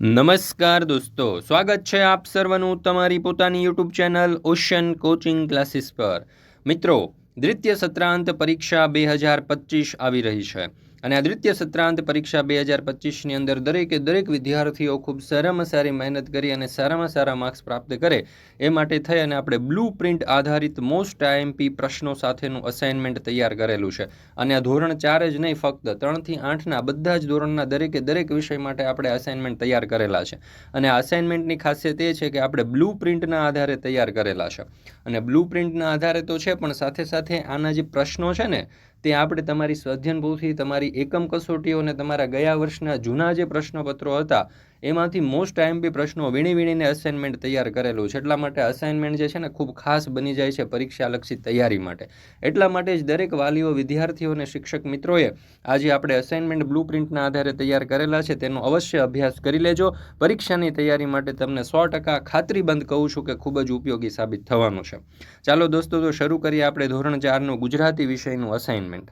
નમસ્કાર દોસ્તો, સ્વાગત છે આપ સર્વનું તમારી પોતાની YouTube channel ocean coaching classes પર. મિત્રો, દ્વિતીય સત્રાંત પરીક્ષા બે હજાર પચીસ આવી રહી છે. અને આ દ્વિતીય સત્રાંત પરીક્ષા બે હજાર પચીસની અંદર દરેકે દરેક વિદ્યાર્થીઓ ખૂબ સારામાં સારી મહેનત કરી અને સારામાં સારા માર્ક્સ પ્રાપ્ત કરે એ માટે થઈ અને આપણે બ્લુ પ્રિન્ટ આધારિત મોસ્ટ આઈએમપી પ્રશ્નો સાથેનું અસાઇનમેન્ટ તૈયાર કરેલું છે. અને આ ધોરણ ચાર જ નહીં, ફક્ત ત્રણથી આઠના બધા જ ધોરણના દરેકે દરેક વિષય માટે આપણે અસાઇનમેન્ટ તૈયાર કરેલા છે. અને આ અસાઇનમેન્ટની ખાસિયત એ છે કે આપણે બ્લુ પ્રિન્ટના આધારે તૈયાર કરેલા છે. અને બ્લુ પ્રિન્ટના આધારે તો છે, પણ સાથે સાથે આના જે પ્રશ્નો છે ને તે આપણે તમારી સ્વાધ્યન પોથી તમારી એકમ કસોટીઓ અને તમારા ગયા વર્ષના જૂના જે પ્રશ્નપત્રો હતા એમાંથી મોસ્ટ આઈએમપી પ્રશ્નો વીણી વીણીને અસાઇનમેન્ટ તૈયાર કરેલું છે. એટલા માટે અસાઇનમેન્ટ જે છે ને ખૂબ ખાસ બની જાય છે પરીક્ષાલક્ષી તૈયારી માટે. એટલા માટે જ દરેક વાલીઓ, વિદ્યાર્થીઓ અને શિક્ષક મિત્રોએ આજે આપણે અસાઇનમેન્ટ બ્લુ પ્રિન્ટના આધારે તૈયાર કરેલા છે તેનો અવશ્ય અભ્યાસ કરી લેજો. પરીક્ષાની તૈયારી માટે તમને સો ટકા ખાતરીબંધ કહું છું કે ખૂબ જ ઉપયોગી સાબિત થવાનું છે. ચાલો દોસ્તો, તો શરૂ કરીએ આપણે ધોરણ ચારનું ગુજરાતી વિષયનું અસાઇનમેન્ટ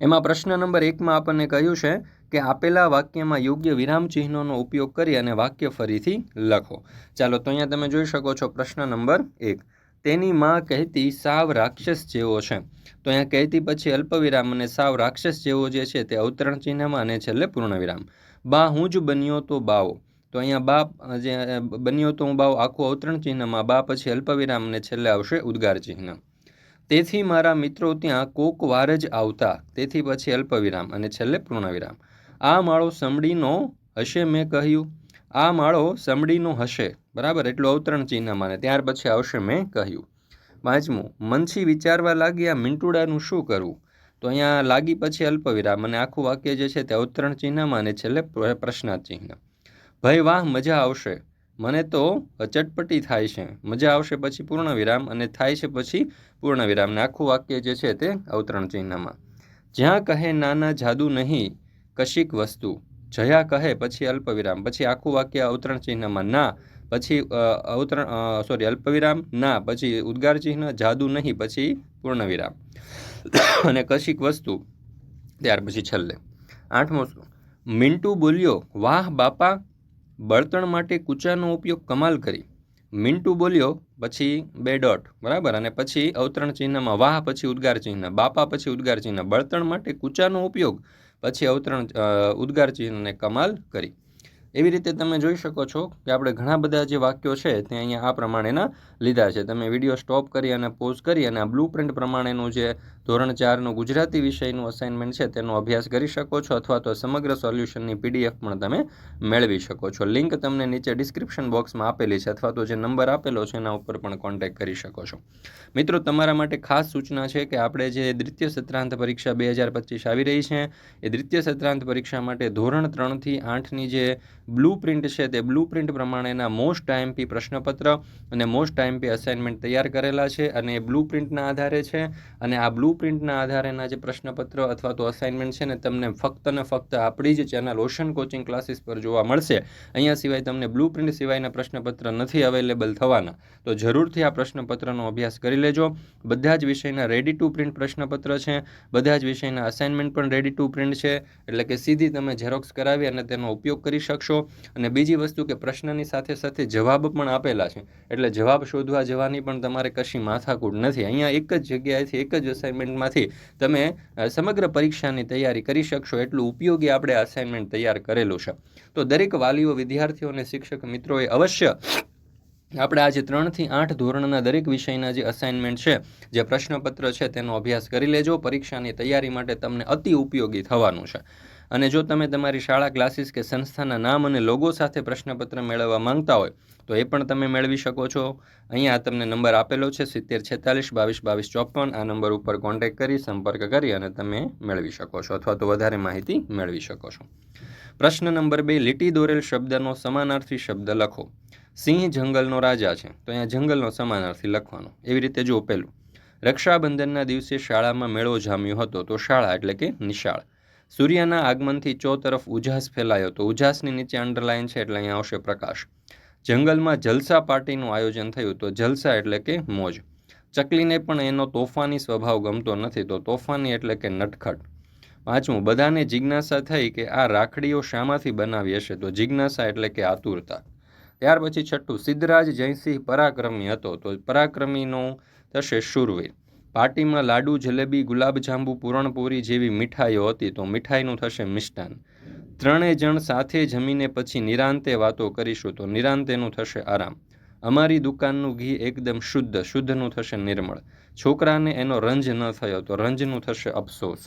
એમાં પ્રશ્ન નંબર એકમાં આપણને કહ્યું છે કે આપેલા વાક્યમાં યોગ્ય વિરામ ચિહ્નોનો ઉપયોગ કરી અને વાક્ય ફરીથી લખો. ચાલો તો અહીંયા તમે જોઈ શકો છો પ્રશ્ન નંબર એક. તેની માં કહેતી સાવ રાક્ષસ જેવો છે. તો અહીંયા કહેતી પછી અલ્પવિરામ અને સાવ રાક્ષસ જેવો જે છે તે અવતરણ ચિહ્નમાં અને છેલ્લે પૂર્ણવિરામ. બા, હું જ બન્યો તો બાવો. તો અહીંયા બા જે, બન્યો તો હું બાવ. આખું અવતરણ ચિહ્નમાં બા પછી અલ્પવિરામ અને છેલ્લે આવશે ઉદ્ગાર ચિહ્ન. તેથી મારા મિત્રો ત્યાં કોક વાર જ આવતા. તેથી પછી અલ્પવિરામ અને છેલ્લે પૂર્ણવિરામ. આ માળો સમડીનો હશે મેં કહ્યું. આ માળો સમડીનો હશે. બરાબર? એટલું અવતરણ ચિહ્નમાં ને ત્યાર પછી આવશે મેં કહ્યું. પાંચમું મનથી વિચારવા લાગ્યા મિન્ટુડાનું શું કરવું? તો અહીંયા લાગી પછી અલ્પવિરામ અને આખું વાક્ય જે છે તે અવતરણ ચિહ્નમાં અને છેલ્લે પ્રશ્નાર્થ ચિહ્ન. ભાઈ વાહ, મજા આવશે. મને તો ચટપટી થાય છે. મજા આવશે પછી પૂર્ણ વિરામ અને થાય છે પછી પૂર્ણ વિરામને આખું વાક્ય જે છે તે અવતરણ ચિહ્નમાં. જ્યાં કહે નાના જાદુ નહીં, કશિક વસ્તુ. જયા કહે પછી અલ્પવિરામ. પછી આખું વાક્ય અવતરણ ચિહ્નમાં ના, પછી અવતરણ સોરી અલ્પવિરામ, ના, પછી ઉદ્ગાર ચિહ્ન, જાદુ નહીં, પછી પૂર્ણ વિરામ અને કશિક વસ્તુ. ત્યાર પછી છેલ્લે. આઠમો મિન્ટુ બોલ્યો, વાહ બાપા બળતણ માટે કૂચાનો ઉપયોગ કમાલ કરી. મિન્ટુ બોલ્યો, પછી બે ડોટ, બરાબર? અને પછી અવતરણ ચિહ્નમાં વાહ, પછી ઉદ્ગાર ચિહ્ન, બાપા, પછી ઉદ્ગાર ચિહ્ન. બળતણ માટે કૂચાનો ઉપયોગ, પછી અવતરણ ઉદ્ગાર ચિહ્નને કમાલ કરી. એવી રીતે તમે જોઈ શકો છો કે આપણે ઘણા બધા જે વાક્યો છે તે અહીંયા આ પ્રમાણેના લીધા છે. તમે વીડિયો સ્ટોપ કરી અને પોઝ કરી અને આ બ્લુ પ્રિન્ટ પ્રમાણેનું જે ધોરણ ચારનું ગુજરાતી વિષયનું અસાઇનમેન્ટ છે, તેનો અભ્યાસ કરી શકો છો અથવા તો સમગ્ર સોલ્યુશનની પીડીએફ પણ તમે મેળવી શકો છો. લિંક તમને નીચે ડિસ્ક્રિપ્શન બોક્સમાં આપેલી છે અથવા તો જે નંબર આપેલો છે, એના ઉપર પણ કોન્ટેક્ટ કરી શકો છો. મિત્રો, તમારા માટે ખાસ સૂચના છે કે આપણે જે દ્વિતીય સત્રાંત પરીક્ષા બે હજાર પચીસ આવી રહી છે, એ દ્વિતીય સત્રાંત પરીક્ષા માટે ધોરણ ત્રણથી આઠની જે બ્લુ પ્રિન્ટ છે, તે બ્લુ પ્રિન્ટ પ્રમાણેના મોસ્ટ ટાઈમપી પ્રશ્નપત્ર અને મોસ્ટ ટાઈમપી અસાઇનમેન્ટ તૈયાર કરેલા છે અને એ બ્લુ પ્રિન્ટના આધારે છે અને આ બ્લુ પ્રિન્ટના આધારેના જે પ્રશ્નપત્ર અથવા તો અસાઇનમેન્ટ છે ને તમને ફક્ત ને ફક્ત આપણી જ ચેનલ ઓશન કોચિંગ ક્લાસીસ પર જોવા મળશે. અહીંયા સિવાય તમને બ્લુ પ્રિન્ટ સિવાયના પ્રશ્નપત્ર નથી અવેલેબલ થવાના. તો જરૂરથી આ પ્રશ્નપત્રનો અભ્યાસ કરી લેજો. બધા જ વિષયના રેડી ટુ પ્રિન્ટ પ્રશ્નપત્ર છે. બધા જ વિષયના અસાઇનમેન્ટ પણ રેડી ટુ પ્રિન્ટ છે. એટલે કે સીધી તમે ઝેરોક્સ કરાવી અને તેનો ઉપયોગ કરી શકશો. અને બીજી વસ્તુ કે પ્રશ્નની સાથે સાથે જવાબ પણ આપેલા છે. એટલે જવાબ શોધવા જવાની પણ તમારે કશી માથાકૂટ નથી. અહીંયા એક જ જગ્યાએથી એક જ અસાઇનમેન્ટમાંથી તમે સમગ્ર પરીક્ષાની તૈયારી કરી શકશો, એટલું ઉપયોગી આપણે અસાઇનમેન્ટ તૈયાર કરેલું છે. તો દરેક વાલીઓ, વિદ્યાર્થીઓ અને શિક્ષક મિત્રોએ અવશ્ય આપણે આજે ત્રણથી આઠ ધોરણના દરેક વિષયના જે અસાઇનમેન્ટ છે, જે પ્રશ્નપત્ર છે, તેનો અભ્યાસ કરી લેજો. પરીક્ષાની તૈયારી માટે તમને અતિ ઉપયોગી થવાનું છે. અને જો તમે તમારી શાળા ક્લાસીસ કે સંસ્થાના નામ અને લોગો સાથે પ્રશ્નપત્ર મેળવવા માંગતા હોય, તો એ પણ તમે મેળવી શકો છો. અહીંયા તમને નંબર આપેલો છે, સિત્તેર છેતાલીસ, બાવીસ બાવીસ, ચોપન. આ નંબર ઉપર કોન્ટેક્ટ કરી, સંપર્ક કરી અને તમે મેળવી શકો છો અથવા તો વધારે માહિતી મેળવી શકો છો. પ્રશ્ન નંબર બે, લીટી દોરેલ શબ્દનો સમાનાર્થી શબ્દ લખો. સિંહ જંગલનો રાજા છે, તો અહીંયા જંગલનો સમાનાર્થી લખવાનો. એવી રીતે જો પહેલું રક્ષાબંધનના દિવસે શાળામાં મેળો જામ્યો હતો, તો શાળા એટલે કે નિશાળ. સૂર્યના આગમનથી ચો તરફ ઉજાસ ફેલાયો તો ઉજાસની નીચે અંડરલાઇન છે એટલે અહીંયા આવશે પ્રકાશ. જંગલમાં જલસા પાર્ટીનું આયોજન થયું તો જલસા એટલે કે મોજ. ચકલીને પણ એનો તોફાની સ્વભાવ ગમતો નથી તો તોફાની એટલે કે નટખટ. પાંચમું, બધાને જિજ્ઞાસા થઈ કે આ રાખડીઓ શામાંથી બનાવી હશે તો જિજ્ઞાસા એટલે કે આતુરતા. ત્યાર પછી છઠ્ઠું, સિદ્ધરાજ જયસિંહ પરાક્રમી હતો તો પરાક્રમીનો થશે શૂરવીર. પાર્ટીમાં લાડુ, જલેબી, ગુલાબજાંબુ પૂરણપોરી જેવી મીઠાઈઓ હતી તો મીઠાઈનું થશે મિષ્ટાન. ત્રણેય જણ સાથે જમીને પછી નિરાંતે વાતો કરીશું તો નિરાંતેનું થશે આરામ. અમારી દુકાનનું ઘી એકદમ શુદ્ધ, શુદ્ધનું થશે નિર્મળ. છોકરાને એનો રંજ ન થયો તો રંજનું થશે અફસોસ.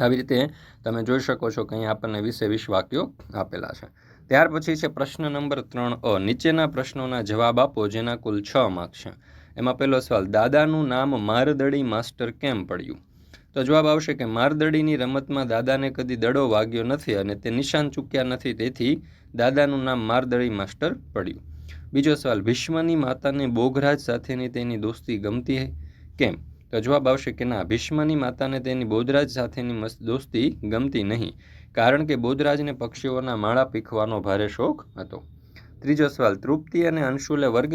આવી રીતે તમે જોઈ શકો છો કે અહીં આપણને વિશે વીસ વાક્યો આપેલા છે. ત્યાર પછી છે પ્રશ્ન નંબર ત્રણ અ. નીચેના પ્રશ્નોના જવાબ આપો જેના કુલ છ માર્ક છે. એમાં પહેલો સવાલ, દાદાનું નામ મારદડી માસ્ટર કેમ પડ્યું? તો જવાબ આવશે કે મારદડીની રમતમાં દાદાને કદી દડો વાગ્યો નથી અને તે નિશાન ચૂક્યા નથી, તેથી દાદાનું નામ મારદડી માસ્ટર પડ્યું. બીજો સવાલ, ભીષ્મની માતાને બોઘરાજ સાથેની તેની દોસ્તી ગમતી કેમ? તો જવાબ આવશે કે ના, ભીષ્મની માતાને તેની બોધરાજ સાથેની દોસ્તી ગમતી નહીં, કારણ કે બોધરાજને પક્ષીઓના માળા પીખવાનો ભારે શોખ હતો. ત્રીજો સવાલ, તૃપ્તિ અને અંશુલે વર્ગ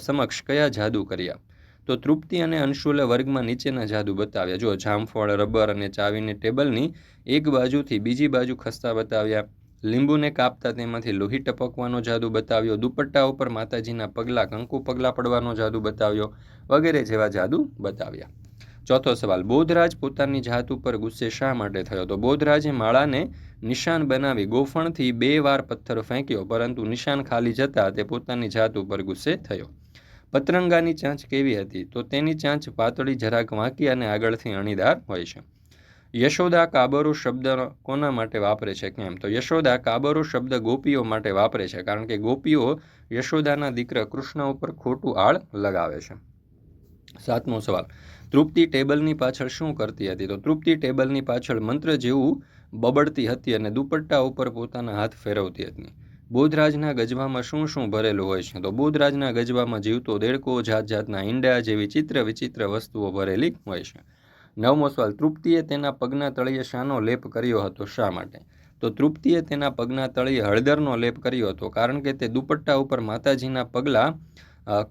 સમક્ષ કયા જાદુ કર્યા? તો તૃપ્તિ અને અંશુલે વર્ગમાં નીચેના જાદુ બતાવ્યા. જો જામફળ, રબર અને ચાવીને ટેબલની એક બાજુથી બીજી બાજુ ખસતા બતાવ્યા. લીંબુને કાપતા તેમાંથી લોહી ટપકવાનો જાદુ બતાવ્યો. દુપટ્ટા ઉપર માતાજીના પગલાં, કંકુ પગલાં પડવાનો જાદુ બતાવ્યો. વગેરે જેવા જાદુ બતાવ્યા. ચોથો સવાલ, બોધરાજ પોતાની જાત ઉપર ગુસ્સે શા માટે થયો? તો બોધરાજે માળાને નિશાન બનાવી ગોફણથી બે વાર પથ્થર ફેંક્યો, પરંતુ નિશાન ખાલી જતાં તે પોતાની જાત ઉપર ગુસ્સે થયો. પતરંગાની ચાંચ કેવી હતી? તો તેની ચાંચ પાતળી, જરાક વાંકી અને આગળથી અણીદાર હોય છે. યશોદા કાબરો શબ્દ કોના માટે વાપરે છે કેમ? તો યશોદા કાબરો શબ્દ ગોપીઓ માટે વાપરે છે, કારણ કે ગોપીઓ યશોદાના દીકરા કૃષ્ણ ઉપર ખોટું આળ લગાવે છે. સાતમો સવાલ. તૃપ્તિ ટેબલની પાછળ શું કરતી હતી? તો તૃપ્તિ ટેબલની પાછળ મંત્ર જેવું બબડતી હતી અને દુપટ્ટા ઉપર પોતાના હાથ ફેરવતી હતી. બોધરાજના ગજવામાં શું શું ભરેલું હોય છે? તો બોધરાજના ગજવામાં જીવતો દેડકો જાત જાતના ઈંડા જેવી ચિત્ર વિચિત્ર વસ્તુઓ ભરેલી હોય છે. નવમો સવાલ, તૃપ્તિએ તેના પગના તળિયે શાનો લેપ કર્યો હતો શા માટે? તો તૃપ્તિએ તેના પગના તળિયે હળદરનો લેપ કર્યો હતો કારણ કે તે દુપટ્ટા ઉપર માતાજીના પગલાં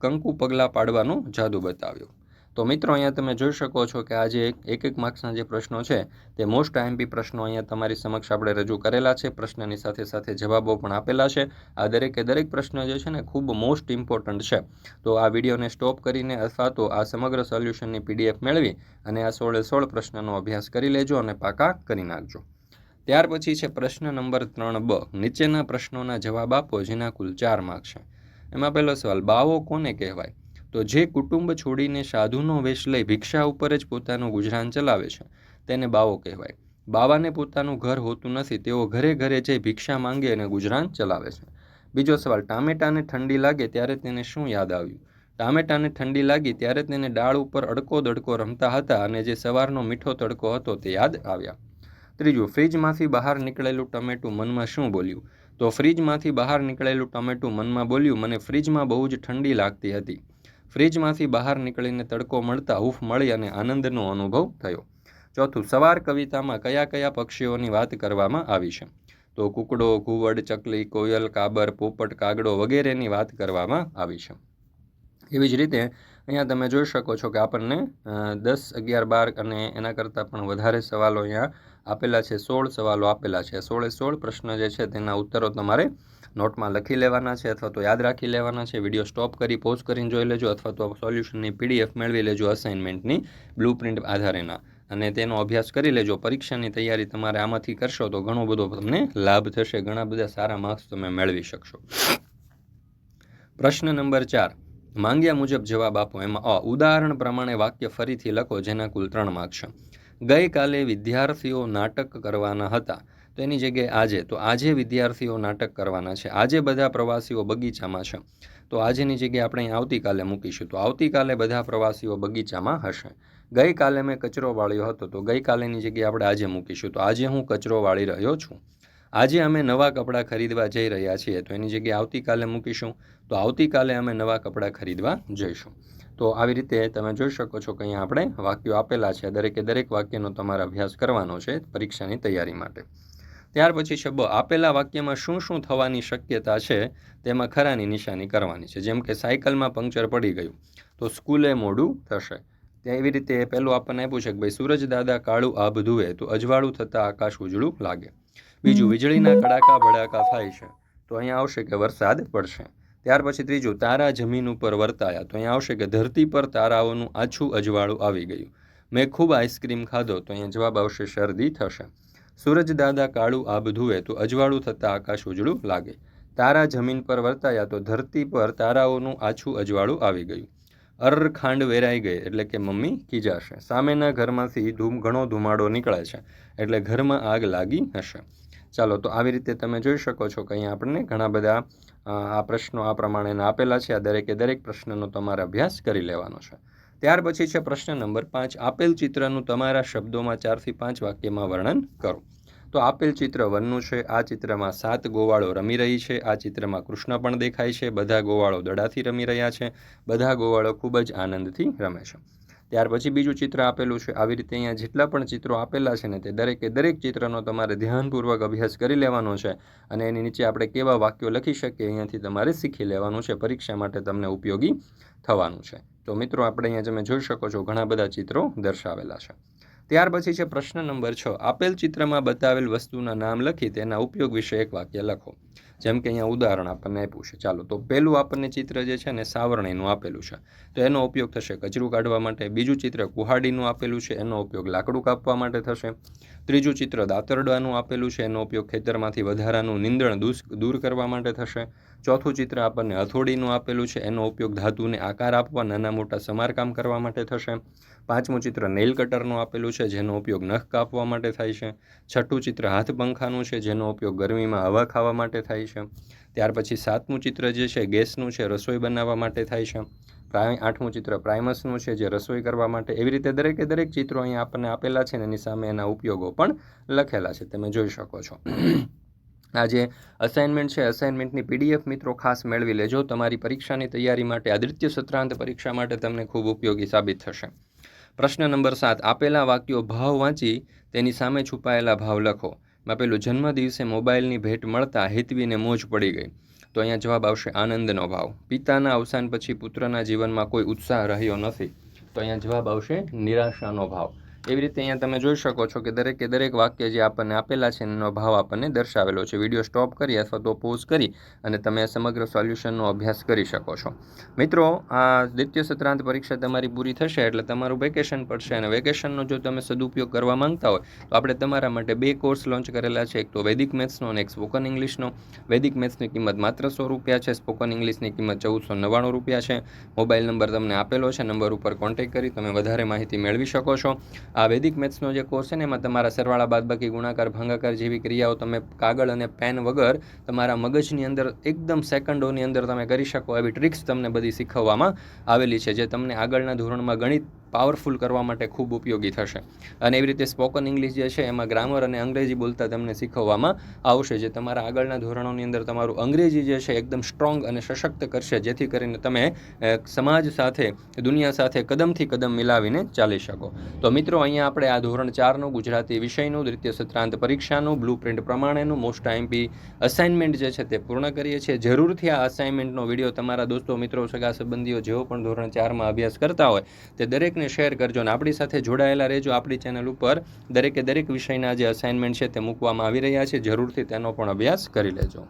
કંકુ પગલાં પાડવાનો જાદુ બતાવ્યો. તો મિત્રો, અહીંયા તમે જોઈ શકો છો કે આજે એક એક માર્ક્સના જે પ્રશ્નો છે, તે મોસ્ટ આઈએમપી પ્રશ્નો અહીંયા તમારી સમક્ષ આપણે રજૂ કરેલા છે, પ્રશ્નની સાથે સાથે જવાબો પણ આપેલા છે. આ દરેકે દરેક પ્રશ્ન જે છે ને, ખૂબ મોસ્ટ ઇમ્પોર્ટન્ટ છે. તો આ વિડીયોને સ્ટોપ કરીને અથવા તો આ સમગ્ર સોલ્યુશનની પીડીએફ મેળવી અને આ સોળે સોળ પ્રશ્નનો અભ્યાસ કરી લેજો અને પાકા કરી નાખજો. ત્યાર પછી છે પ્રશ્ન નંબર ત્રણ બ. નીચેના પ્રશ્નોના જવાબ આપો, જેના કુલ ચાર માર્ક છે. એમાં પહેલો સવાલ, બાવો કોને કહેવાય? તો જે કુટુંબ છોડીને સાધુનો વેશ લઈ ભિક્ષા ઉપર જ પોતાનું ગુજરાન ચલાવે છે, તેને બાવો કહેવાય. બાવાને પોતાનું ઘર હોતું નથી, તેઓ ઘરે ઘરે જઈ ભિક્ષા માંગે અને ગુજરાન ચલાવે છે. બીજો સવાલ, ટામેટાને ઠંડી લાગે ત્યારે તેને શું યાદ આવ્યું? ટામેટાને ઠંડી લાગી ત્યારે તેને ડાળ ઉપર અડકો દડકો રમતા હતા અને જે સવારનો મીઠો તડકો હતો તે યાદ આવ્યા. ત્રીજું, ફ્રીજમાંથી બહાર નીકળેલું ટમેટું મનમાં શું બોલ્યું? તો ફ્રીજમાંથી બહાર નીકળેલું ટમેટું મનમાં બોલ્યું, મને ફ્રીજમાં બહુ જ ઠંડી લાગતી હતી. ફ્રીજમાંથી બહાર નીકળીને તડકો મળતા હૂફ મળી અને આનંદનો અનુભવ થયો. ચોથું, સવાર કવિતામાં કયા કયા પક્ષીઓની વાત કરવામાં આવી છે? તો કુકડો, ઘુવડ, ચકલી, કોયલ, કાબર, પોપટ, કાગડો વગેરેની વાત કરવામાં આવી છે. એવી જ રીતે અહીંયા તમે જોઈ શકો છો કે આપણને દસ, અગિયાર, બાર અને એના કરતાં પણ વધારે સવાલો અહીંયા આપેલા છે, સોળ સવાલો આપેલા છે. સોળે સોળ પ્રશ્ન જે છે તેના ઉત્તરો તમારે નોટમાં લખી લેવાના છે અથવા તો યાદ રાખી લેવાના છે. વીડિયો સ્ટોપ કરી, પોઝ કરીને જોઈ લેજો અથવા તો સોલ્યુશનની પીડીએફ મેળવી લેજો અસાઇનમેન્ટની બ્લુ પ્રિન્ટ આધારેના અને તેનો અભ્યાસ કરી લેજો. પરીક્ષાની તૈયારી તમારે આમાંથી કરશો તો ઘણો બધો તમને લાભ થશે. ઘણા બધા સારા માર્ક્સ તમે મેળવી શકશો. પ્રશ્ન નંબર ચાર. માંગ્યા મુજબ જવાબ આપો. એમાં અ, ઉદાહરણ પ્રમાણે વાક્ય ફરીથી લખો, જેના કુલ ત્રણ માર્ક્સ છે. ગઈકાલે વિદ્યાર્થીઓ નાટક કરવાના હતા. તો એની જગ્યાએ આજે, તો આજે વિદ્યાર્થીઓ નાટક કરવાના છે. આજે બધા પ્રવાસીઓ બગીચામાં છે. તો આજેની જગ્યાએ આપણે આવતીકાલે મૂકીશું. તો આવતીકાલે બધા પ્રવાસીઓ બગીચામાં હશે. ગઈકાલે મેં કચરો વાળ્યો હતો. તો ગઈકાલેની જગ્યાએ આપણે આજે મૂકીશું. તો આજે હું કચરો વાળી રહ્યો છું. આજે અમે નવા કપડાં ખરીદવા જઈ રહ્યા છીએ. તો એની જગ્યાએ આવતીકાલે મૂકીશું. તો આવતીકાલે અમે નવા કપડાં ખરીદવા જઈશું. તો આવી રીતે તમે જોઈ શકો છો કે અહીંયા આપણે વાક્યો આપેલા છે. દરેકે દરેક વાક્યનો તમારે અભ્યાસ કરવાનો છે પરીક્ષાની તૈયારી માટે. ત્યાર પછી છે બ આપેલા વાક્યમાં શું શું થવાની શક્યતા છે તેમાં ખરાની નિશાની કરવાની છે. જેમ કે સાયકલમાં પંક્ચર પડી ગયું તો સ્કૂલે મોડું થશે. ત્યાં એવી રીતે પહેલું આપણને આપ્યું છે કે ભાઈ સૂરજ દાદા કાળું આભ ધુએ તો અજવાળું થતાં આકાશ ઉજળું લાગે. બીજું વીજળીના કડાકા ભડાકા થાય છે તો અહીંયા આવશે કે વરસાદ પડશે. ત્યાર પછી ત્રીજું, તારા જમીન ઉપર વર્તાયા. તો અહીંયા આવશે કે ધરતી પર તારાઓનું આછું અજવાળું આવી ગયું. મેં ખૂબ આઈસ્ક્રીમ ખાધો, તો અહીંયા જવાબ આવશે શરદી થશે. સૂરજ દાદા કાળું આભ ધુએ તો અજવાળું થતાં આકાશ ઉજળું લાગે. તારા જમીન પર વર્તાયા તો ધરતી પર તારાઓનું આછું અજવાળું આવી ગયું. અર ખાંડ વેરાઈ ગઈ, એટલે કે મમ્મી કીજાશે. સામેના ઘરમાંથી ધૂમ, ઘણો ધુમાડો નીકળે છે, એટલે ઘરમાં આગ લાગી હશે. ચાલો, તો આવી રીતે તમે જોઈ શકો છો કે અહીંયા આપણને ઘણા બધા આ પ્રશ્નો આ પ્રમાણેના આપેલા છે. આ દરેકે દરેક પ્રશ્નનો તમારે અભ્યાસ કરી લેવાનો છે. ત્યાર પછી છે પ્રશ્ન નંબર પાંચ. આપેલ ચિત્રનું તમારા શબ્દોમાં ચારથી પાંચ વાક્યમાં વર્ણન કરો. તો આપેલ ચિત્ર વનનું છે. આ ચિત્રમાં સાત ગોવાળો રમી રહી છે. આ ચિત્રમાં કૃષ્ણ પણ દેખાય છે. બધા ગોવાળો દડાથી રમી રહ્યા છે. બધા ગોવાળો ખૂબ જ આનંદથી રમે છે. ત્યાર પછી બીજું ચિત્ર આપેલું છે. આવી રીતે અહીંયા જેટલા પણ ચિત્રો આપેલા છે ને તે દરેકે દરેક ચિત્રનો તમારે ધ્યાનપૂર્વક અભ્યાસ કરી લેવાનો છે અને એની નીચે આપણે કેવા વાક્યો લખી શકીએ અહીંયાથી તમારે શીખી લેવાનું છે. પરીક્ષા માટે તમને ઉપયોગી થવાનું છે. તો મિત્રો, આપણે અહીંયા તમે જોઈ શકો છો ઘણા બધા ચિત્રો દર્શાવેલા છે. ત્યાર પછી છે પ્રશ્ન નંબર છ. આપેલ ચિત્રમાં બતાવેલ વસ્તુના નામ લખી તેના ઉપયોગ વિશે એક વાક્ય લખો. જેમ કે અહીંયા ઉદાહરણ આપણને આપ્યું છે. ચાલો, તો પહેલું આપણને ચિત્ર જે છે ને, સાવરણીનું આપેલું છે. તો એનો ઉપયોગ થશે કચરું કાઢવા માટે, બીજું ચિત્ર કુહાડીનું આપેલું છે, એનો ઉપયોગ લાકડું કાપવા માટે થશે. ત્રીજું ચિત્ર દાતરડાનું આપેલું છે, એનો ઉપયોગ ખેતરમાંથી વધારાનું નિંદણ દૂર કરવા માટે થશે. ચોથું ચિત્ર આપણને હથોડીનું આપેલું છે. એનો ઉપયોગ ધાતુને આકાર આપવા, નાના મોટા સમારકામ કરવા માટે થશે. પાંચમું ચિત્ર નેલ કટરનું આપેલું છે, જેનો ઉપયોગ નખ કાપવા માટે થાય છે. છઠ્ઠું ચિત્ર હાથ પંખાનું છે, જેનો ઉપયોગ ગરમીમાં હવા ખાવા માટે થાય છે. ત્યાર પછી સાતમું ચિત્ર જે છે, ગેસનું છે, રસોઈ બનાવવા માટે થાય છે. પ્રાય આઠમું ચિત્ર પ્રાઇમસનું છે, જે રસોઈ કરવા માટે એવી રીતે દરેકે દરેક ચિત્રો અહીંયા આપણને આપેલા છે અને એની સામે એના ઉપયોગો પણ લખેલા છે. તમે જોઈ શકો છો. આ જે અસાઇનમેન્ટ છે અસાઇનમેન્ટની પીડીએફ મિત્રો ખાસ મેળવી લેજો. તમારી પરીક્ષાની તૈયારી માટે, આદિત્ય સત્રાંત પરીક્ષા માટે તમને ખૂબ ઉપયોગી સાબિત થશે. પ્રશ્ન નંબર સાત, આપેલા વાક્યો ભાવ વાંચી તેની સામે છુપાયેલા ભાવ લખો. આપેલું પેલું જન્મ દિવસે મોબાઈલની ભેટ મળતા હેતવીને મોજ પડી ગઈ. તો અહીંયા જવાબ આવશે આનંદનો ભાવ. પિતાના અવસાન પછી પુત્રના જીવનમાં કોઈ ઉત્સાહ રહ્યો નથી. તો અહીંયા જવાબ આવશે નિરાશાનો ભાવ. એવી રીતે અહીંયા તમે જોઈ શકો છો કે દરેકે દરેક વાક્ય જે આપણને આપેલા છે એનો ભાવ આપણને દર્શાવેલો છે. વીડિયો સ્ટોપ કરી અથવા તો પોઝ કરી અને તમે સમગ્ર સોલ્યુશનનો અભ્યાસ કરી શકો છો. મિત્રો, આ દ્વિતીય સત્રાંત પરીક્ષા તમારી પૂરી થશે એટલે તમારું વેકેશન પડશે અને વેકેશનનો જો તમે સદુપયોગ કરવા માંગતા હોય, તો આપણે તમારા માટે બે કોર્સ લોન્ચ કરેલા છે. એક તો વૈદિક મેથ્સનો અને એક સ્પોકન ઇંગ્લિશનો. વૈદિક મેથ્સની કિંમત માત્ર સો રૂપિયા છે, સ્પોકન ઇંગ્લિશની કિંમત ચૌદસો નવ્વાણું રૂપિયા છે. મોબાઈલ નંબર તમને આપેલો છે. નંબર ઉપર કોન્ટેક્ટ કરી તમે વધારે માહિતી મેળવી શકો છો. આ વૈદિક મેથ્સનો જે કોર્સ છે ને, એમાં તમારા સરવાળા, બાદબાકી, ગુણાકાર, ભાગાકાર જેવી ક્રિયાઓ તમે કાગળ અને પેન વગર તમારા મગજની અંદર એકદમ સેકન્ડોની અંદર તમે કરી શકો એવી ટ્રિક્સ તમને બધી શીખવવામાં આવેલી છે, જે તમને આગળના ધોરણમાં ગણિત પાવરફુલ કરવા માટે ખૂબ ઉપયોગી થશે. અને એવી રીતે સ્પોકન ઇંગ્લિશ જે છે, એમાં ગ્રામર અને અંગ્રેજી બોલતા તમને શીખવવામાં આવશે. જે તમારા આગળના ધોરણોની અંદર તમારું અંગ્રેજી જે છે, એકદમ સ્ટ્રોંગ અને સશક્ત કરશે. જેથી કરીને તમે સમાજ સાથે, દુનિયા સાથે કદમથી કદમ મિલાવીને ચાલી શકો. તો મિત્રો, અહીંયા આપણે આ ધોરણ ચારનું ગુજરાતી વિષયનું, દ્વિતીય સત્રાંત પરીક્ષાનું બ્લુ પ્રિન્ટ પ્રમાણેનું મોસ્ટ આઈમ્પી અસાઇનમેન્ટ જે છે તે પૂર્ણ કરીએ છીએ. જરૂરથી આ અસાઇનમેન્ટનો વીડિયો તમારા દોસ્તો, મિત્રો, સગા, સંબંધીઓ જેઓ પણ ધોરણ ચારમાં અભ્યાસ કરતા હોય, તે દરેકને શેર કરજો અને આપણી સાથે જોડાયેલા રહેજો આપણી ચેનલ ઉપર. દરેકે દરેક વિષયના જે અસાઇનમેન્ટ છે તે મૂકવામાં આવી રહ્યા છે. જરૂરથી તેનો પણ અભ્યાસ કરી લેજો.